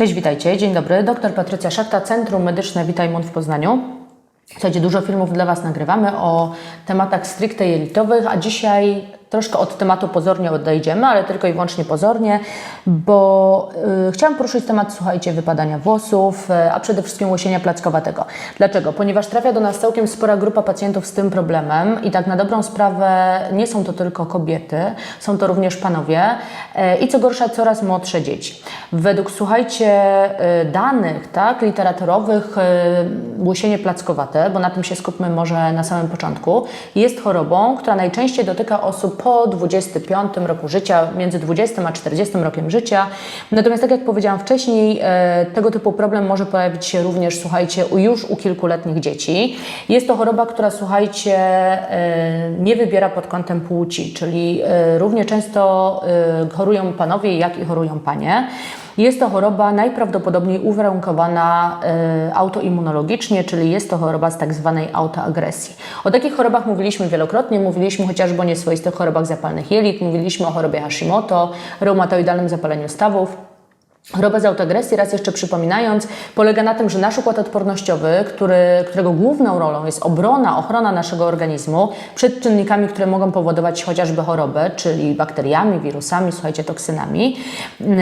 Cześć, witajcie. Dzień dobry. Doktor Patrycja Szachta, Centrum Medyczne Witajmund w Poznaniu. Słuchajcie, dużo filmów dla Was nagrywamy o tematach stricte jelitowych, a dzisiaj troszkę od tematu pozornie odejdziemy, ale tylko i wyłącznie pozornie, bo y, chciałam poruszyć temat, słuchajcie, wypadania włosów, y, a przede wszystkim łosienia plackowatego. Dlaczego? Ponieważ trafia do nas całkiem spora grupa pacjentów z tym problemem i tak na dobrą sprawę nie są to tylko kobiety, są to również panowie y, i co gorsza coraz młodsze dzieci. Według, słuchajcie, danych tak, literaturowych y, łysienie plackowate, bo na tym się skupmy może na samym początku, jest chorobą, która najczęściej dotyka osób po 25 roku życia, między 20 a 40 rokiem życia. Natomiast tak jak powiedziałam wcześniej, e, tego typu problem może pojawić się również, słuchajcie, już u kilkuletnich dzieci. Jest to choroba, która, słuchajcie, e, nie wybiera pod kątem płci, czyli e, równie często chorują panowie, jak i chorują panie. Jest to choroba najprawdopodobniej uwarunkowana y, autoimmunologicznie, czyli jest to choroba z tak zwanej autoagresji. O takich chorobach mówiliśmy wielokrotnie, mówiliśmy chociażby o nieswoistych chorobach zapalnych jelit, mówiliśmy o chorobie Hashimoto, reumatoidalnym zapaleniu stawów. Choroba z autoagresji, raz jeszcze przypominając, polega na tym, że nasz układ odpornościowy, który, którego główną rolą jest obrona, ochrona naszego organizmu przed czynnikami, które mogą powodować chociażby chorobę, czyli bakteriami, wirusami, słuchajcie, toksynami, yy,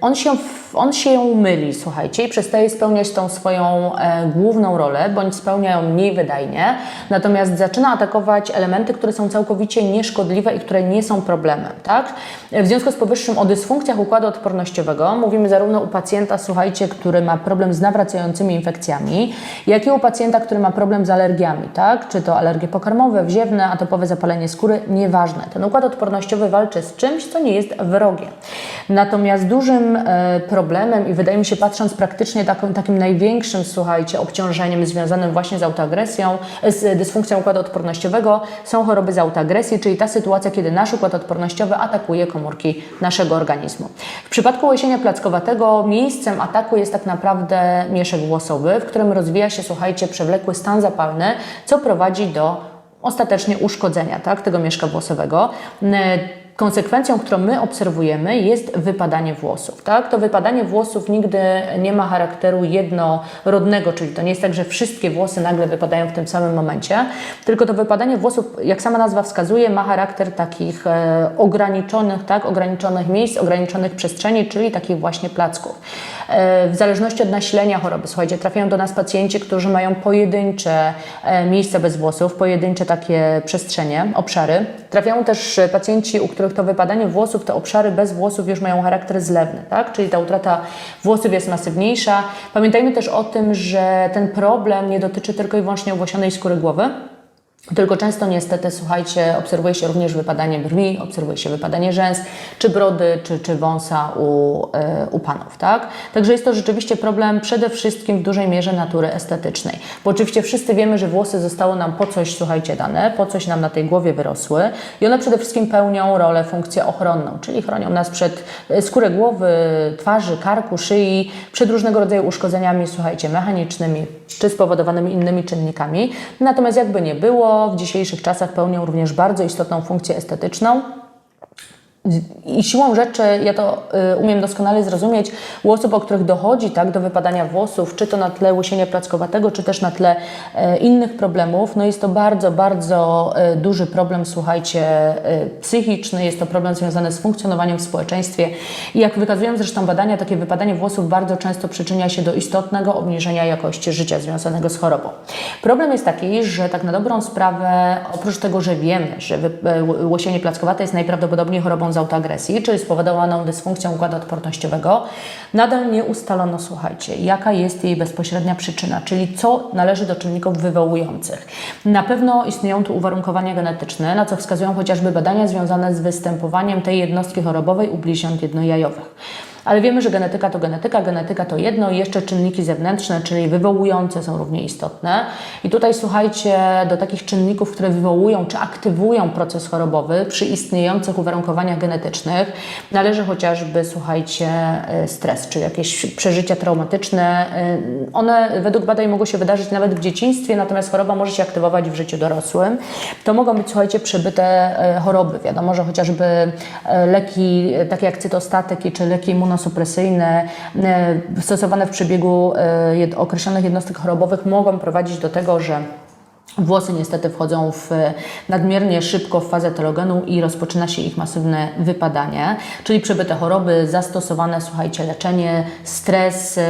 on się, on się myli, słuchajcie, i przestaje spełniać tą swoją e, główną rolę, bądź spełnia ją mniej wydajnie, natomiast zaczyna atakować elementy, które są całkowicie nieszkodliwe i które nie są problemem, tak? W związku z powyższym o dysfunkcjach układu odpornościowego mówimy zarówno u pacjenta, słuchajcie, który ma problem z nawracającymi infekcjami, jak i u pacjenta, który ma problem z alergiami, tak? Czy to alergie pokarmowe, wziewne, atopowe zapalenie skóry, nieważne. Ten układ odpornościowy walczy z czymś, co nie jest wrogiem. Natomiast dużym e, problemem i wydaje mi się, patrząc praktycznie taką, takim największym, słuchajcie, obciążeniem związanym właśnie z autoagresją, e, z dysfunkcją układu odpornościowego są choroby z autoagresji, czyli ta sytuacja, kiedy nasz układ odpornościowy atakuje komórki naszego organizmu. W przypadku łysienia plackowatego miejscem ataku jest tak naprawdę mieszek włosowy, w którym rozwija się, słuchajcie, przewlekły stan zapalny, co prowadzi do ostatecznie uszkodzenia tak, tego mieszka włosowego. Konsekwencją, którą my obserwujemy, jest wypadanie włosów. Tak? To wypadanie włosów nigdy nie ma charakteru jednorodnego, czyli to nie jest tak, że wszystkie włosy nagle wypadają w tym samym momencie, tylko to wypadanie włosów, jak sama nazwa wskazuje, ma charakter takich e, ograniczonych, tak? ograniczonych miejsc, ograniczonych przestrzeni, czyli takich właśnie placków. E, w zależności od nasilenia choroby, słuchajcie, trafiają do nas pacjenci, którzy mają pojedyncze e, miejsca bez włosów, pojedyncze takie przestrzenie, obszary. Trafiają też e, pacjenci, u których to wypadanie włosów, te obszary bez włosów już mają charakter zlewny, tak? czyli ta utrata włosów jest masywniejsza. Pamiętajmy też o tym, że ten problem nie dotyczy tylko i wyłącznie owłosionej skóry głowy, tylko często niestety, słuchajcie, obserwuje się również wypadanie brwi, obserwuje się wypadanie rzęs, czy brody, czy, czy wąsa u, e, u panów, tak? Także jest to rzeczywiście problem przede wszystkim w dużej mierze natury estetycznej. Bo oczywiście wszyscy wiemy, że włosy zostały nam po coś, słuchajcie, dane, po coś nam na tej głowie wyrosły i one przede wszystkim pełnią rolę, funkcję ochronną, czyli chronią nas przed e, skórę głowy, twarzy, karku, szyi, przed różnego rodzaju uszkodzeniami, słuchajcie, mechanicznymi, czy spowodowanymi innymi czynnikami. Natomiast jakby nie było, w dzisiejszych czasach pełnią również bardzo istotną funkcję estetyczną. I siłą rzeczy, ja to y, umiem doskonale zrozumieć, u osób, o których dochodzi tak, do wypadania włosów, czy to na tle łysienia plackowatego, czy też na tle e, innych problemów, no jest to bardzo, bardzo e, duży problem, słuchajcie, psychiczny, jest to problem związany z funkcjonowaniem w społeczeństwie. I jak wykazują zresztą badania, takie wypadanie włosów bardzo często przyczynia się do istotnego obniżenia jakości życia związanego z chorobą. Problem jest taki, że tak na dobrą sprawę, oprócz tego, że wiemy, że łysienie plackowate jest najprawdopodobniej chorobą z autoagresji, czyli spowodowaną dysfunkcją układu odpornościowego, nadal nie ustalono, słuchajcie, jaka jest jej bezpośrednia przyczyna, czyli co należy do czynników wywołujących. Na pewno istnieją tu uwarunkowania genetyczne, na co wskazują chociażby badania związane z występowaniem tej jednostki chorobowej u bliźniąt jednojajowych. Ale wiemy, że genetyka to genetyka, genetyka to jedno i jeszcze czynniki zewnętrzne, czyli wywołujące są równie istotne. I tutaj słuchajcie, do takich czynników, które wywołują czy aktywują proces chorobowy przy istniejących uwarunkowaniach genetycznych należy chociażby, słuchajcie, y, stres, czy jakieś przeżycia traumatyczne. Y, One według badań mogą się wydarzyć nawet w dzieciństwie, natomiast choroba może się aktywować w życiu dorosłym. To mogą być, słuchajcie, przebyte y, choroby. Wiadomo, że chociażby leki takie jak cytostatyki czy leki immunosupresyjne immunosupresyjne e, stosowane w przebiegu e, określonych jednostek chorobowych mogą prowadzić do tego, że Włosy niestety wchodzą w nadmiernie szybko w fazę telogenu i rozpoczyna się ich masywne wypadanie, czyli przebyte choroby, zastosowane, słuchajcie, leczenie, stres.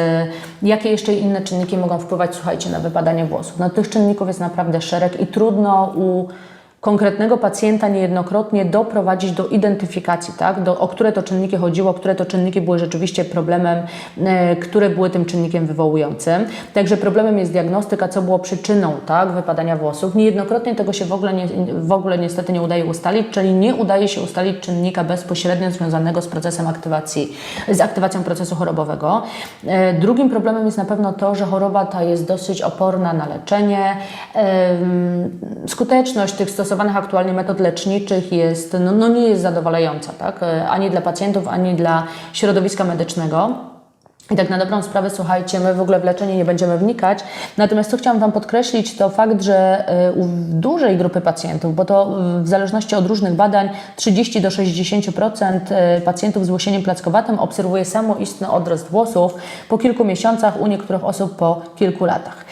Jakie jeszcze inne czynniki mogą wpływać, słuchajcie, na wypadanie włosów? No tych czynników jest naprawdę szereg i trudno u konkretnego pacjenta niejednokrotnie doprowadzić do identyfikacji, tak? do, o które to czynniki chodziło, które to czynniki były rzeczywiście problemem, e, które były tym czynnikiem wywołującym. Także problemem jest diagnostyka, co było przyczyną tak? wypadania włosów. Niejednokrotnie tego się w ogóle, nie, w ogóle niestety nie udaje ustalić, czyli nie udaje się ustalić czynnika bezpośrednio związanego z procesem aktywacji, z aktywacją procesu chorobowego. E, Drugim problemem jest na pewno to, że choroba ta jest dosyć oporna na leczenie. Em, Skuteczność tych stosowanych aktualnie metod leczniczych jest, no, no nie jest zadowalająca, tak? E, ani dla pacjentów, ani dla środowiska medycznego. I tak na dobrą sprawę, słuchajcie, my w ogóle w leczenie nie będziemy wnikać. Natomiast co chciałam Wam podkreślić, to fakt, że y, u dużej grupy pacjentów, bo to y, w zależności od różnych badań 30 do 60% y, pacjentów z łosieniem plackowatym obserwuje samoistny odrost włosów po kilku miesiącach, u niektórych osób po kilku latach.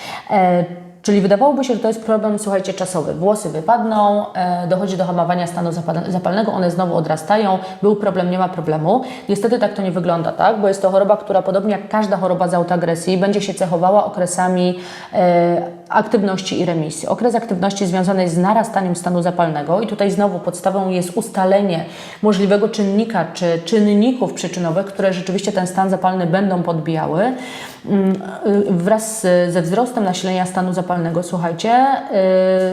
E, Czyli wydawałoby się, że to jest problem, słuchajcie, czasowy. Włosy wypadną, e, dochodzi do hamowania stanu zapa- zapalnego, one znowu odrastają, był problem, nie ma problemu. Niestety tak to nie wygląda, tak? Bo jest to choroba, która podobnie jak każda choroba z autoagresji, będzie się cechowała okresami e, aktywności i remisji. Okres aktywności związany jest z narastaniem stanu zapalnego i tutaj znowu podstawą jest ustalenie możliwego czynnika czy czynników przyczynowych, które rzeczywiście ten stan zapalny będą podbijały. Mm, y, Wraz ze wzrostem nasilenia stanu zapalnego, słuchajcie,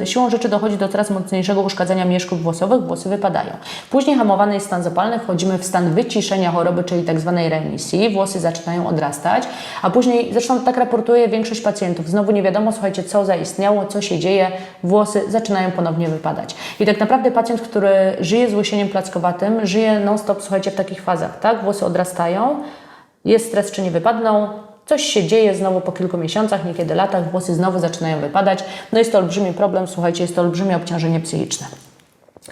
y, siłą rzeczy dochodzi do coraz mocniejszego uszkadzania mieszków włosowych, włosy wypadają. Później hamowany jest stan zapalny, wchodzimy w stan wyciszenia choroby, czyli tak zwanej remisji, włosy zaczynają odrastać, a później, zresztą tak raportuje większość pacjentów, znowu nie wiadomo, słuchajcie, co zaistniało, co się dzieje, włosy zaczynają ponownie wypadać. I tak naprawdę pacjent, który żyje z łysieniem plackowatym, żyje non-stop, słuchajcie, w takich fazach, tak? Włosy odrastają, jest stres, czy nie wypadną, coś się dzieje znowu po kilku miesiącach, niekiedy latach, włosy znowu zaczynają wypadać. No jest to olbrzymi problem, słuchajcie, jest to olbrzymie obciążenie psychiczne.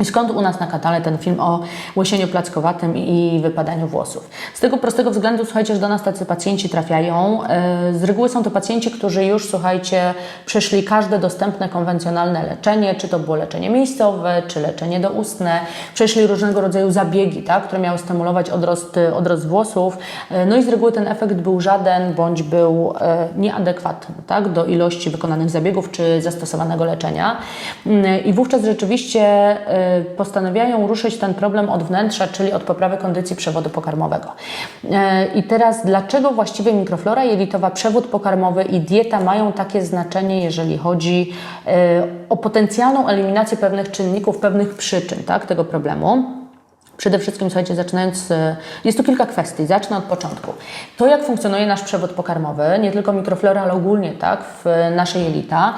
Skąd u nas na kanale ten film o łysieniu plackowatym i wypadaniu włosów? Z tego prostego względu, słuchajcie, że do nas tacy pacjenci trafiają. Yy, Z reguły są to pacjenci, którzy już, słuchajcie, przeszli każde dostępne konwencjonalne leczenie, czy to było leczenie miejscowe, czy leczenie doustne, przeszli różnego rodzaju zabiegi, tak, które miały stymulować odrost, odrost włosów. Yy, No i z reguły ten efekt był żaden, bądź był nieadekwatny, tak, do ilości wykonanych zabiegów, czy zastosowanego leczenia. Yy, I wówczas rzeczywiście postanawiają ruszyć ten problem od wnętrza, czyli od poprawy kondycji przewodu pokarmowego. Y, I teraz dlaczego właściwie mikroflora jelitowa, przewód pokarmowy i dieta mają takie znaczenie, jeżeli chodzi y, o potencjalną eliminację pewnych czynników, pewnych przyczyn tak, tego problemu? Przede wszystkim, słuchajcie, zaczynając, jest tu kilka kwestii. Zacznę od początku. To, jak funkcjonuje nasz przewód pokarmowy, nie tylko mikroflora, ale ogólnie tak, w nasze jelita,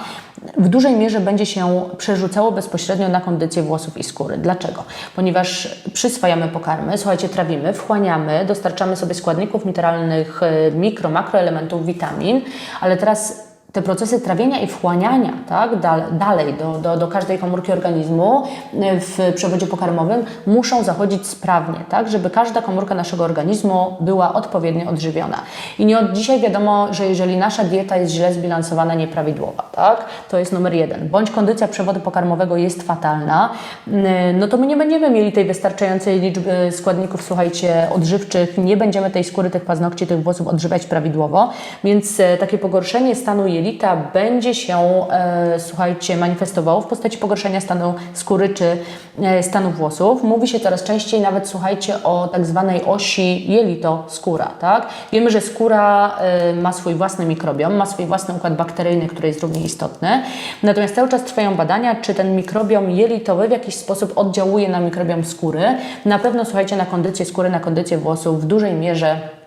w dużej mierze będzie się przerzucało bezpośrednio na kondycję włosów i skóry. Dlaczego? Ponieważ przyswajamy pokarmy, słuchajcie, trawimy, wchłaniamy, dostarczamy sobie składników mineralnych, e, mikro, makroelementów, witamin, ale teraz te procesy trawienia i wchłaniania tak, dal, dalej do, do, do każdej komórki organizmu y, w przewodzie pokarmowym muszą zachodzić sprawnie, tak, żeby każda komórka naszego organizmu była odpowiednio odżywiona. I nie od dzisiaj wiadomo, że jeżeli nasza dieta jest źle zbilansowana, nieprawidłowa, tak, to jest numer jeden, bądź kondycja przewodu pokarmowego jest fatalna, y, no to my nie będziemy mieli tej wystarczającej liczby składników, słuchajcie, odżywczych, nie będziemy tej skóry, tych paznokci, tych włosów odżywiać prawidłowo, więc e, takie pogorszenie stanu jelita będzie się, e, słuchajcie, manifestowało w postaci pogorszenia stanu skóry czy e, stanu włosów. Mówi się coraz częściej nawet, słuchajcie, o tak zwanej osi jelito-skóra, tak? Wiemy, że skóra e, ma swój własny mikrobiom, ma swój własny układ bakteryjny, który jest równie istotny. Natomiast cały czas trwają badania, czy ten mikrobiom jelitowy w jakiś sposób oddziałuje na mikrobiom skóry. Na pewno, słuchajcie, na kondycję skóry, na kondycję włosów w dużej mierze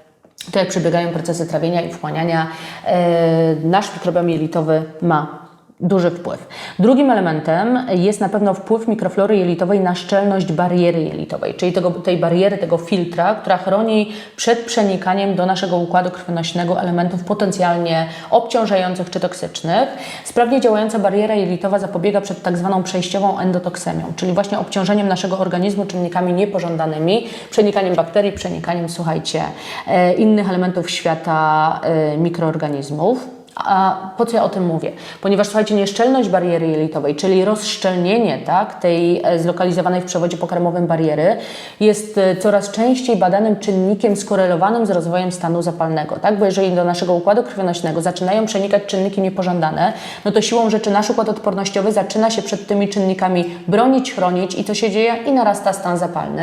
to jak przebiegają procesy trawienia i wchłaniania, e, nasz mikrobiom jelitowy ma duży wpływ. Drugim elementem jest na pewno wpływ mikroflory jelitowej na szczelność bariery jelitowej, czyli tego, tej bariery, tego filtra, która chroni przed przenikaniem do naszego układu krwionośnego elementów potencjalnie obciążających czy toksycznych. Sprawnie działająca bariera jelitowa zapobiega przed tak zwaną przejściową endotoksemią, czyli właśnie obciążeniem naszego organizmu czynnikami niepożądanymi, przenikaniem bakterii, przenikaniem, słuchajcie, e, innych elementów świata e, mikroorganizmów. A po co ja o tym mówię? Ponieważ słuchajcie, nieszczelność bariery jelitowej, czyli rozszczelnienie tak, tej e, zlokalizowanej w przewodzie pokarmowym bariery, jest e, coraz częściej badanym czynnikiem skorelowanym z rozwojem stanu zapalnego. Tak? Bo jeżeli do naszego układu krwionośnego zaczynają przenikać czynniki niepożądane, no to siłą rzeczy nasz układ odpornościowy zaczyna się przed tymi czynnikami bronić, chronić i co się dzieje? I narasta stan zapalny.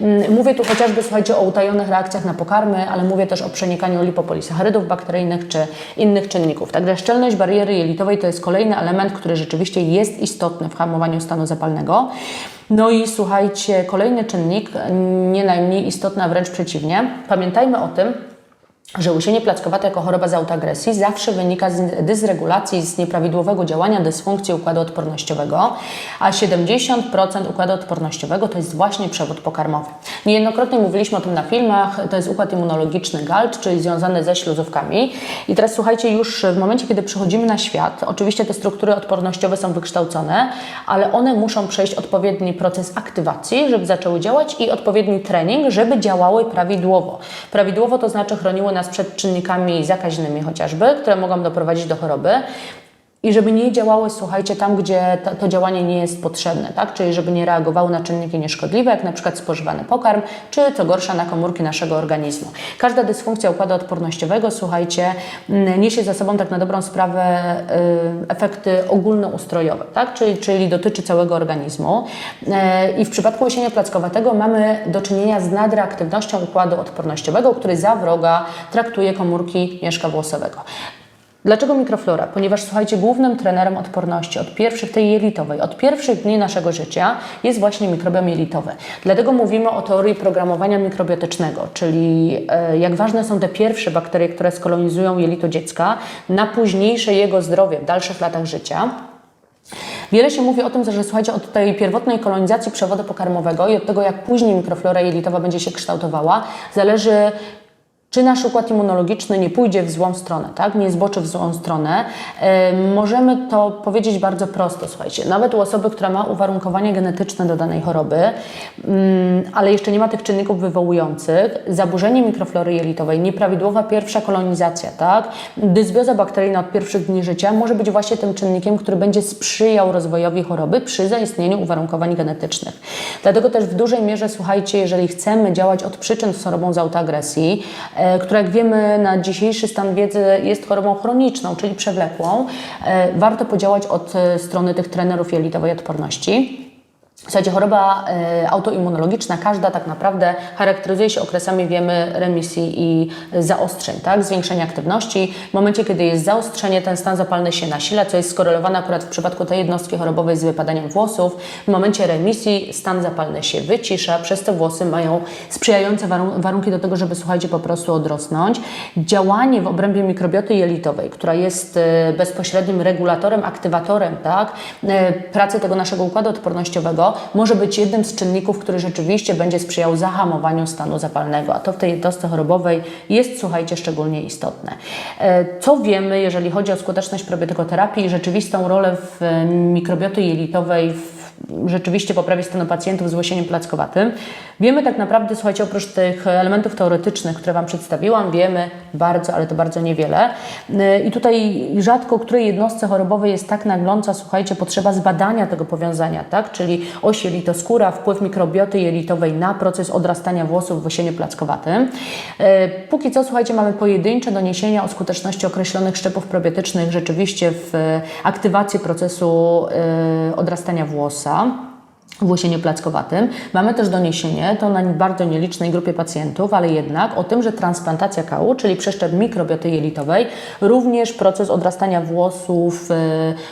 Mm, Mówię tu chociażby, słuchajcie, o utajonych reakcjach na pokarmy, ale mówię też o przenikaniu lipopolisacharydów bakteryjnych czy innych czynników. Także szczelność bariery jelitowej to jest kolejny element, który rzeczywiście jest istotny w hamowaniu stanu zapalnego. No i słuchajcie, kolejny czynnik, nie najmniej istotny, a wręcz przeciwnie. Pamiętajmy o tym, że łysienie plackowate jako choroba z autoagresji zawsze wynika z dysregulacji, z nieprawidłowego działania dysfunkcji układu odpornościowego, a 70% układu odpornościowego to jest właśnie przewód pokarmowy. Niejednokrotnie mówiliśmy o tym na filmach, to jest układ immunologiczny GALT, czyli związany ze śluzówkami. I teraz słuchajcie, już w momencie, kiedy przychodzimy na świat, oczywiście te struktury odpornościowe są wykształcone, ale one muszą przejść odpowiedni proces aktywacji, żeby zaczęły działać i odpowiedni trening, żeby działały prawidłowo. Prawidłowo to znaczy chroniły nas przed czynnikami zakaźnymi chociażby, które mogą doprowadzić do choroby. I żeby nie działały, słuchajcie, tam, gdzie to, to, działanie nie jest potrzebne, tak? Czyli żeby nie reagowały na czynniki nieszkodliwe, jak na przykład spożywany pokarm, czy co gorsza na komórki naszego organizmu. Każda dysfunkcja układu odpornościowego, słuchajcie, niesie za sobą tak na dobrą sprawę y, efekty ogólnoustrojowe, tak? Czyli, czyli dotyczy całego organizmu. Y, I w przypadku łysienia plackowatego mamy do czynienia z nadreaktywnością układu odpornościowego, który za wroga traktuje komórki mieszka włosowego. Dlaczego mikroflora? Ponieważ słuchajcie, głównym trenerem odporności od pierwszych, tej jelitowej, od pierwszych dni naszego życia jest właśnie mikrobiom jelitowy. Dlatego mówimy o teorii programowania mikrobiotycznego, czyli e, jak ważne są te pierwsze bakterie, które skolonizują jelito dziecka na późniejsze jego zdrowie w dalszych latach życia. Wiele się mówi o tym, że słuchajcie, od tej pierwotnej kolonizacji przewodu pokarmowego i od tego, jak później mikroflora jelitowa będzie się kształtowała, zależy czy nasz układ immunologiczny nie pójdzie w złą stronę, tak? nie zboczy w złą stronę. Możemy to powiedzieć bardzo prosto, słuchajcie, nawet u osoby, która ma uwarunkowania genetyczne do danej choroby, yy, ale jeszcze nie ma tych czynników wywołujących, zaburzenie mikroflory jelitowej, nieprawidłowa pierwsza kolonizacja, tak? dysbioza bakteryjna od pierwszych dni życia może być właśnie tym czynnikiem, który będzie sprzyjał rozwojowi choroby przy zaistnieniu uwarunkowań genetycznych. Dlatego też w dużej mierze, słuchajcie, jeżeli chcemy działać od przyczyn z chorobą z autoagresji, która jak wiemy na dzisiejszy stan wiedzy jest chorobą chroniczną, czyli przewlekłą, warto podziałać od strony tych trenerów jelitowej odporności. Słuchajcie, choroba y, autoimmunologiczna, każda tak naprawdę charakteryzuje się okresami, wiemy, remisji i zaostrzeń, tak? Zwiększenia aktywności. W momencie, kiedy jest zaostrzenie, ten stan zapalny się nasila, co jest skorelowane akurat w przypadku tej jednostki chorobowej z wypadaniem włosów. W momencie remisji stan zapalny się wycisza, przez te włosy mają sprzyjające warun warunki do tego, żeby, słuchajcie, po prostu odrosnąć. Działanie w obrębie mikrobioty jelitowej, która jest y, bezpośrednim regulatorem, aktywatorem, tak? Y, pracy tego naszego układu odpornościowego, może być jednym z czynników, który rzeczywiście będzie sprzyjał zahamowaniu stanu zapalnego, a to w tej jednostce chorobowej jest, słuchajcie, szczególnie istotne. Co wiemy, jeżeli chodzi o skuteczność probiotykoterapii i rzeczywistą rolę w mikrobioty jelitowej w rzeczywiście poprawie stanu pacjentów z łysieniem plackowatym. Wiemy tak naprawdę, słuchajcie, oprócz tych elementów teoretycznych, które Wam przedstawiłam, wiemy bardzo, ale to bardzo niewiele. I tutaj rzadko której jednostce chorobowej jest tak nagląca, słuchajcie, potrzeba zbadania tego powiązania, tak? Czyli oś jelitoskóra, wpływ mikrobioty jelitowej na proces odrastania włosów w łysieniu plackowatym. Póki co, słuchajcie, mamy pojedyncze doniesienia o skuteczności określonych szczepów probiotycznych rzeczywiście w aktywacji procesu odrastania włosa. W łosieniu plackowatym. Mamy też doniesienie, to na bardzo nielicznej grupie pacjentów, ale jednak o tym, że transplantacja kału, czyli przeszczep mikrobioty jelitowej, również proces odrastania włosów e,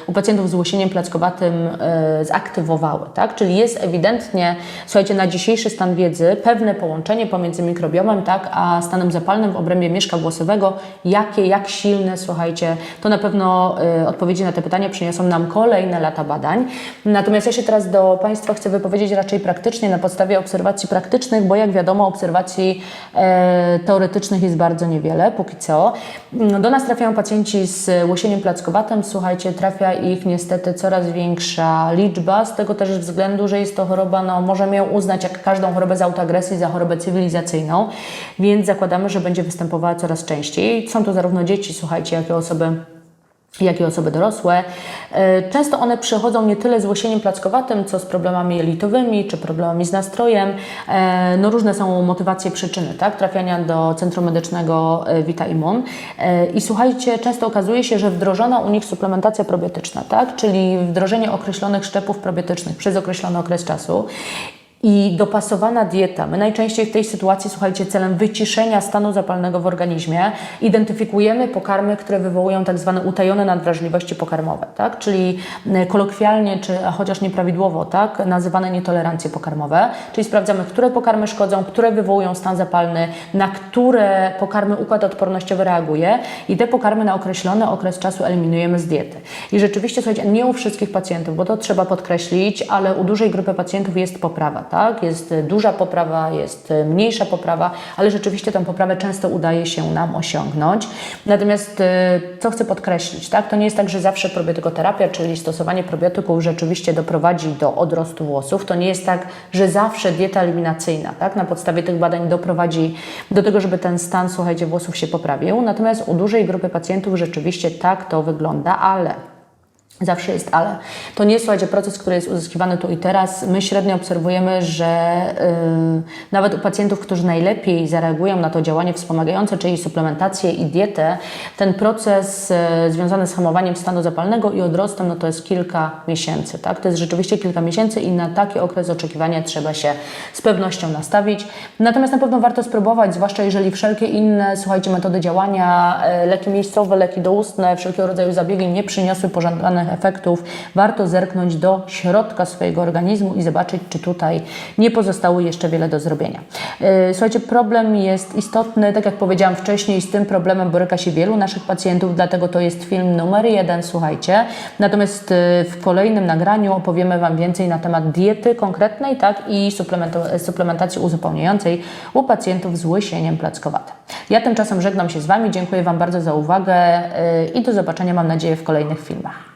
u pacjentów z łosieniem plackowatym e, zaktywowały. Tak? Czyli jest ewidentnie, słuchajcie, na dzisiejszy stan wiedzy pewne połączenie pomiędzy mikrobiomem tak, a stanem zapalnym w obrębie mieszka włosowego. Jakie, jak silne, słuchajcie, to na pewno e, odpowiedzi na te pytania przyniosą nam kolejne lata badań. Natomiast ja się teraz do Państwa chcę wypowiedzieć raczej praktycznie, na podstawie obserwacji praktycznych, bo jak wiadomo, obserwacji e, teoretycznych jest bardzo niewiele, póki co. Mm, Do nas trafiają pacjenci z łosieniem plackowatym. Słuchajcie, trafia ich niestety coraz większa liczba, z tego też względu, że jest to choroba, no możemy ją uznać jak każdą chorobę z autoagresji za chorobę cywilizacyjną, więc zakładamy, że będzie występowała coraz częściej. Są to zarówno dzieci, słuchajcie, jak i osoby jak i osoby dorosłe. E, Często one przychodzą nie tyle z łosieniem plackowatym, co z problemami jelitowymi, czy problemami z nastrojem. E, No różne są motywacje, przyczyny, tak? Trafiania do Centrum Medycznego e, Vita Immun. I słuchajcie, często okazuje się, że wdrożona u nich suplementacja probiotyczna, tak? Czyli wdrożenie określonych szczepów probiotycznych przez określony okres czasu i dopasowana dieta. My najczęściej w tej sytuacji, słuchajcie, celem wyciszenia stanu zapalnego w organizmie identyfikujemy pokarmy, które wywołują tak zwane utajone nadwrażliwości pokarmowe, tak? czyli e, kolokwialnie, czy chociaż nieprawidłowo, tak? nazywane nietolerancje pokarmowe, czyli sprawdzamy, które pokarmy szkodzą, które wywołują stan zapalny, na które pokarmy układ odpornościowy reaguje i te pokarmy na określony okres czasu eliminujemy z diety. I rzeczywiście, słuchajcie, nie u wszystkich pacjentów, bo to trzeba podkreślić, ale u dużej grupy pacjentów jest poprawa, tak? Jest e, duża poprawa, jest e, mniejsza poprawa, ale rzeczywiście tę poprawę często udaje się nam osiągnąć. Natomiast e, co chcę podkreślić, tak? To nie jest tak, że zawsze probiotykoterapia, czyli stosowanie probiotyków rzeczywiście doprowadzi do odrostu włosów. To nie jest tak, że zawsze dieta eliminacyjna, tak? Na podstawie tych badań doprowadzi do tego, żeby ten stan, słuchajcie, włosów się poprawił. Natomiast u dużej grupy pacjentów rzeczywiście tak to wygląda, ale Zawsze jest ale. To nie jest, proces, który jest uzyskiwany tu i teraz. My średnio obserwujemy, że yy, nawet u pacjentów, którzy najlepiej zareagują na to działanie wspomagające, czyli suplementację i dietę, ten proces yy, związany z hamowaniem stanu zapalnego i odrostem, no to jest kilka miesięcy, tak? To jest rzeczywiście kilka miesięcy i na taki okres oczekiwania trzeba się z pewnością nastawić. Natomiast na pewno warto spróbować, zwłaszcza jeżeli wszelkie inne, słuchajcie, metody działania, yy, leki miejscowe, leki doustne, wszelkiego rodzaju zabiegi nie przyniosły pożądanych efektów, warto zerknąć do środka swojego organizmu i zobaczyć, czy tutaj nie pozostało jeszcze wiele do zrobienia. Yy, Słuchajcie, problem jest istotny, tak jak powiedziałam wcześniej, z tym problemem boryka się wielu naszych pacjentów, dlatego to jest film numer jeden, słuchajcie. Natomiast yy, w kolejnym nagraniu opowiemy Wam więcej na temat diety konkretnej, tak, i suplementacji uzupełniającej u pacjentów z łysieniem plackowatym. Ja tymczasem żegnam się z Wami, dziękuję Wam bardzo za uwagę yy, i do zobaczenia, mam nadzieję, w kolejnych filmach.